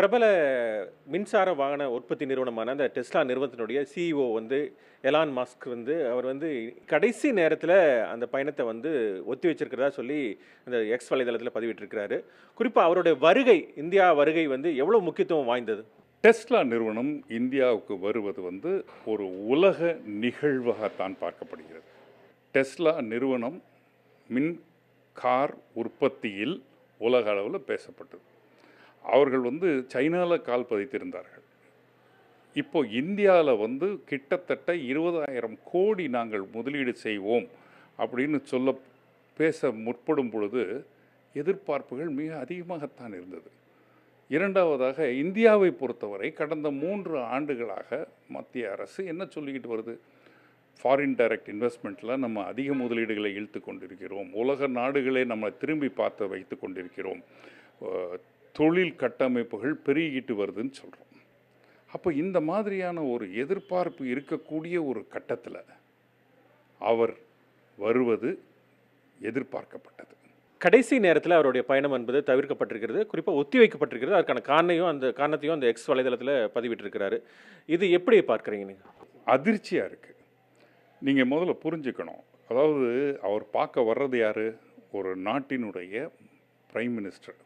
பிரபல மின்சார வாகன உற்பத்தி நிறுவனமான அந்த டெஸ்லா நிறுவனத்தினுடைய சிஇஓ வந்து எலான் மாஸ்க் வந்து அவர் வந்து கடைசி நேரத்தில் அந்த பயணத்தை வந்து ஒத்தி வச்சிருக்கிறதா சொல்லி அந்த எக்ஸ் வலைதளத்தில் பதிவிட்டிருக்கிறாரு. குறிப்பாக அவருடைய வருகை இந்தியா வருகை வந்து எவ்வளோ முக்கியத்துவம் வாய்ந்தது? டெஸ்லா நிறுவனம் இந்தியாவுக்கு வருவது வந்து ஒரு உலக நிகழ்வாகத்தான் பார்க்கப்படுகிறது. டெஸ்லா நிறுவனம் மின் கார் உற்பத்தியில் உலக அளவில் பேசப்பட்டது. அவர்கள் வந்து சைனாவில் கால் பதித்திருந்தார்கள். இப்போ இந்தியாவில் வந்து கிட்டத்தட்ட இருபதாயிரம் கோடி நாங்கள் முதலீடு செய்வோம் அப்படின்னு சொல்ல பேச முற்படும் பொழுது எதிர்பார்ப்புகள் மிக அதிகமாகத்தான் இருந்தது. இரண்டாவதாக இந்தியாவை பொறுத்தவரை கடந்த மூன்று ஆண்டுகளாக மத்திய அரசு என்ன சொல்லிக்கிட்டு வருது? ஃபாரின் டைரக்ட் இன்வெஸ்ட்மெண்ட்டில் நம்ம அதிக முதலீடுகளை இழுத்து கொண்டிருக்கிறோம். உலக நாடுகளே நம்ம திரும்பி பார்த்து வைத்து கொண்டிருக்கிறோம். தொழில் கட்டமைப்புகள் பெருகிட்டு வருதுன்னு சொல்கிறோம் அப்போ இந்த மாதிரியான ஒரு எதிர்பார்ப்பு இருக்கக்கூடிய ஒரு கட்டத்தில் அவர் வருவது எதிர்பார்க்கப்பட்டது. கடைசி நேரத்தில் அவருடைய பயணம் என்பது தவிர்க்கப்பட்டிருக்கிறது. குறிப்பாக ஒத்தி வைக்கப்பட்டிருக்கிறது. அதுக்கான காரணையும் அந்த காரணத்தையும் அந்த எக்ஸ் வலைதளத்தில் பதிவிட்டிருக்கிறாரு. இது எப்படி பார்க்குறீங்க நீங்கள் அதிர்ச்சியாக இருக்குது நீங்கள் முதல்ல புரிஞ்சுக்கணும். அதாவது அவர் பார்க்க வர்றது யார்? ஒரு நாட்டினுடைய பிரைம் மினிஸ்டர்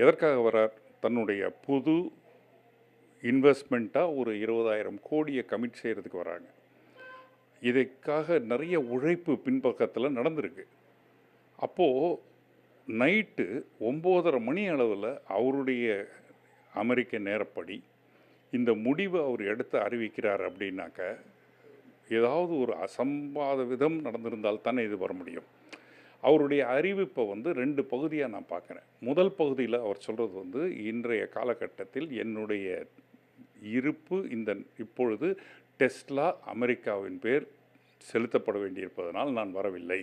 எதற்காக வரார் தன்னுடைய புது இன்வெஸ்ட்மெண்ட்டாக ஒரு இருபதாயிரம் கோடியை கமிட் செய்கிறதுக்கு வராங்க. இதுக்காக நிறைய உழைப்பு பின்பக்கத்தில் நடந்திருக்கு. அப்போது நைட்டு ஒம்போதரை மணி அளவில் அவருடைய அமெரிக்க நேரப்படி இந்த முடிவை அவர் எடுத்து அறிவிக்கிறார் அப்படின்னாக்க ஏதாவது ஒரு அசம்பாத விதம் நடந்திருந்தால் தானே இது வர முடியும். அவருடைய அறிவிப்பை வந்து ரெண்டு பகுதியாக நான் பார்க்குறேன் முதல் பகுதியில் அவர் சொல்கிறது வந்து இன்றைய காலகட்டத்தில் என்னுடைய இருப்பு இந்த இப்பொழுது டெஸ்லா அமெரிக்காவின் பேர் செலுத்தப்பட வேண்டியிருப்பதனால் நான் வரவில்லை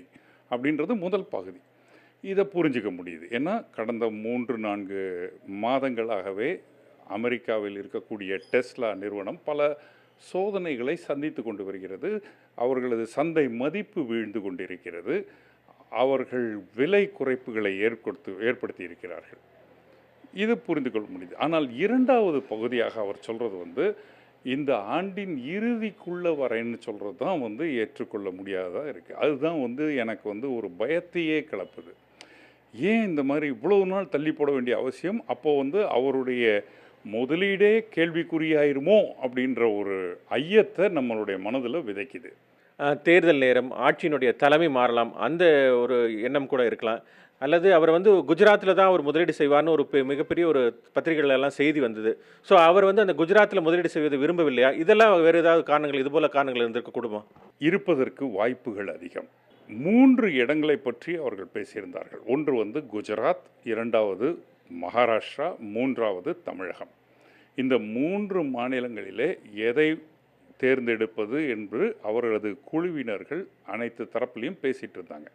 அப்படின்றது முதல் பகுதி. இதை புரிஞ்சுக்க முடியுது. ஏன்னா கடந்த மூன்று நான்கு மாதங்களாகவே அமெரிக்காவில் இருக்கக்கூடிய டெஸ்லா நிறுவனம் பல சோதனைகளை சந்தித்து கொண்டு வருகிறது. அவர்களது சந்தை மதிப்பு வீழ்ந்து கொண்டிருக்கிறது. அவர்கள் விலை குறைப்புகளை ஏற்படுத்து ஏற்படுத்தி இருக்கிறார்கள் இது புரிந்து கொள்ள முடியுது ஆனால் இரண்டாவது பகுதியாக அவர் சொல்கிறது வந்து இந்த ஆண்டின் இறுதிக்குள்ளே வரேன்னு சொல்கிறது தான் வந்து ஏற்றுக்கொள்ள முடியாததாக இருக்குது அதுதான் வந்து எனக்கு வந்து ஒரு பயத்தையே கிளப்புது. ஏன் இந்த மாதிரி இவ்வளவு நாள் தள்ளி போட வேண்டிய அவசியம்? அப்போது வந்து அவருடைய முதலீடே கேள்விக்குறியாயிருமோ அப்படின்ற ஒரு ஐயத்தை நம்மளுடைய மனதில் விதைக்குது. தேர்தல் நேரம் ஆட்சியினுடைய தலைமை மாறலாம் அந்த ஒரு எண்ணம் கூட இருக்கலாம். அல்லது அவர் வந்து குஜராத்தில் தான் அவர் முதலீடு செய்வார்னு ஒரு பெ- மிகப்பெரிய ஒரு பத்திரிகைகளெல்லாம் செய்தி வந்தது. ஸோ அவர் வந்து அந்த குஜராத்தில் முதலீடு செய்வதை விரும்பவில்லையா? இதெல்லாம் வேறு ஏதாவது காரணங்கள் இதுபோல காரணங்கள் இருந்திருக்க கூடுமா? இருப்பதற்கு வாய்ப்புகள் அதிகம். மூன்று இடங்களை பற்றி அவர்கள் பேசியிருந்தார்கள். ஒன்று வந்து குஜராத் இரண்டாவது மகாராஷ்டிரா மூன்றாவது தமிழகம். இந்த மூன்று மாநிலங்களிலே எதை தேர்ந்தெடுப்பது என்று அவர்களது குழுவினர்கள் அனைத்து தரப்பிலையும் பேசிகிட்டு இருந்தாங்க.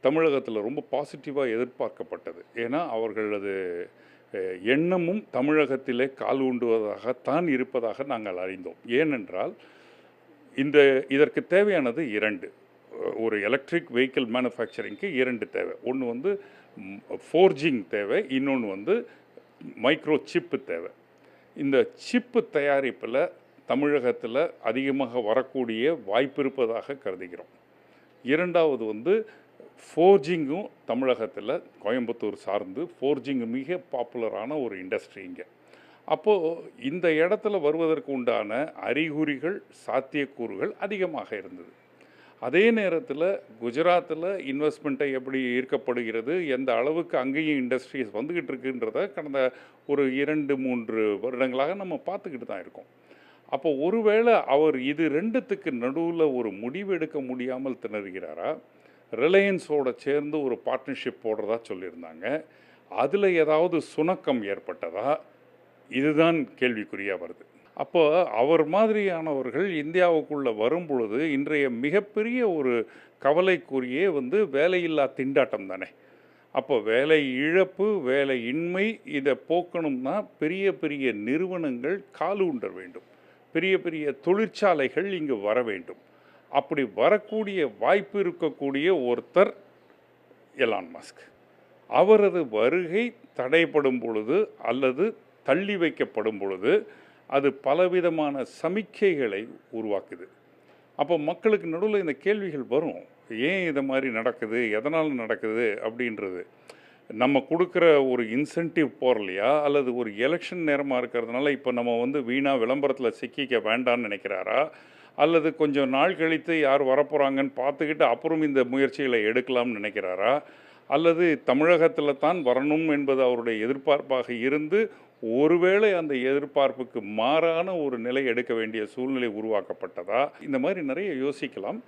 தமிழகத்தில் ரொம்ப பாசிட்டிவாக எதிர்பார்க்கப்பட்டது. ஏன்னா அவர்களது எண்ணமும் தமிழகத்திலே கால் ஊண்டுவதாகத்தான் இருப்பதாக நாங்கள் அறிந்தோம். ஏனென்றால் இந்த இதற்கு தேவையானது இரண்டு. ஒரு எலக்ட்ரிக் வெஹிக்கிள் மேனுஃபேக்சரிங்க்கு இரண்டு தேவை. ஒன்று வந்து ஃபோர்ஜிங் தேவை. இன்னொன்று வந்து மைக்ரோ சிப்பு தேவை. இந்த சிப்பு தயாரிப்பில் தமிழகத்தில் அதிகமாக வரக்கூடிய வாய்ப்பு இருப்பதாக கருதுகிறோம். இரண்டாவது வந்து ஃபோர்ஜிங்கும் தமிழகத்தில் கோயம்புத்தூர் சார்ந்து ஃபோர்ஜிங் மிக பாப்புலரான ஒரு இண்டஸ்ட்ரி இங்கே. அப்போது இந்த இடத்துல வருவதற்கு உண்டான அறிகுறிகள் சாத்தியக்கூறுகள் அதிகமாக இருந்தது. அதே நேரத்தில் குஜராத்தில் இன்வெஸ்ட்மெண்ட்டை எப்படி ஈர்க்கப்படுகிறது எந்த அளவுக்கு அங்கேயும் இண்டஸ்ட்ரீஸ் வந்துக்கிட்டு இருக்குன்றத கடந்த ஒரு இரண்டு மூன்று வருடங்களாக நம்ம பார்த்துக்கிட்டு தான் இருக்கோம். அப்போ ஒருவேளை அவர் இது ரெண்டுத்துக்கு நடுவில் ஒரு முடிவு எடுக்க முடியாமல் திணறுகிறாரா? ரிலையன்ஸோட சேர்ந்து ஒரு பார்ட்னர்ஷிப் போடுறதா சொல்லியிருந்தாங்க. அதில் ஏதாவது சுணக்கம் ஏற்பட்டதா? இதுதான் கேள்விக்குறியாக வருது. அப்போ அவர் மாதிரியானவர்கள் இந்தியாவுக்குள்ளே வரும் பொழுது இன்றைய மிகப்பெரிய ஒரு கவலைக்குரியே வந்து வேலையில்லா திண்டாட்டம் தானே. அப்போ வேலை இழப்பு வேலை இன்மை இதை போக்கணும்னா பெரிய பெரிய நிறுவனங்கள் காலூன்ற வேண்டும். பெரிய பெரிய தொழிற்சாலைகள் இங்கு வர வேண்டும். அப்படி வரக்கூடிய வாய்ப்பு இருக்கக்கூடிய ஒருத்தர் எலான் மஸ்க். அவரது வருகை தடைப்படும் பொழுது அல்லது தள்ளி வைக்கப்படும் பொழுது அது பலவிதமான சமிக்கைகளை உருவாக்குது. அப்போ மக்களுக்கு நடுவில் இந்த கேள்விகள் வரும். ஏன் இதை மாதிரி நடக்குது? எதனால் நடக்குது? அப்படின்றது. நம்ம கொடுக்குற ஒரு இன்சென்டிவ் போகிறலையா அல்லது ஒரு எலெக்ஷன் நேரமாக இருக்கிறதுனால இப்போ நம்ம வந்து வீணாக விளம்பரத்தில் சிக்கிக்க வேண்டாம்னு நினைக்கிறாரா? அல்லது கொஞ்சம் நாள் கழித்து யார் வரப்போகிறாங்கன்னு பார்த்துக்கிட்டு அப்புறம் இந்த முயற்சிகளை எடுக்கலாம்னு நினைக்கிறாரா? அல்லது தமிழகத்தில் தான் வரணும் என்பது அவருடைய எதிர்பார்ப்பாக இருந்து ஒருவேளை அந்த எதிர்பார்ப்புக்கு மாறான ஒரு நிலை எடுக்க வேண்டிய சூழ்நிலை உருவாக்கப்பட்டதா? இந்த மாதிரி நிறைய யோசிக்கலாம்.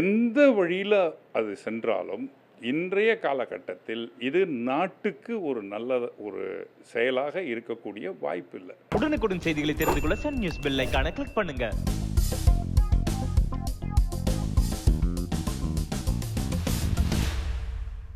எந்த வழியில் அது சென்றாலும் இன்றைய காலகட்டத்தில் இது நாட்டுக்கு ஒரு நல்ல ஒரு செயலாக இருக்கக்கூடிய வாய்ப்பு இல்லை. உடனுக்குடன் செய்திகளை தெரிந்து கொள்ள சன் நியூஸ் பெல்லைக்கான கிளிக் பண்ணுங்க.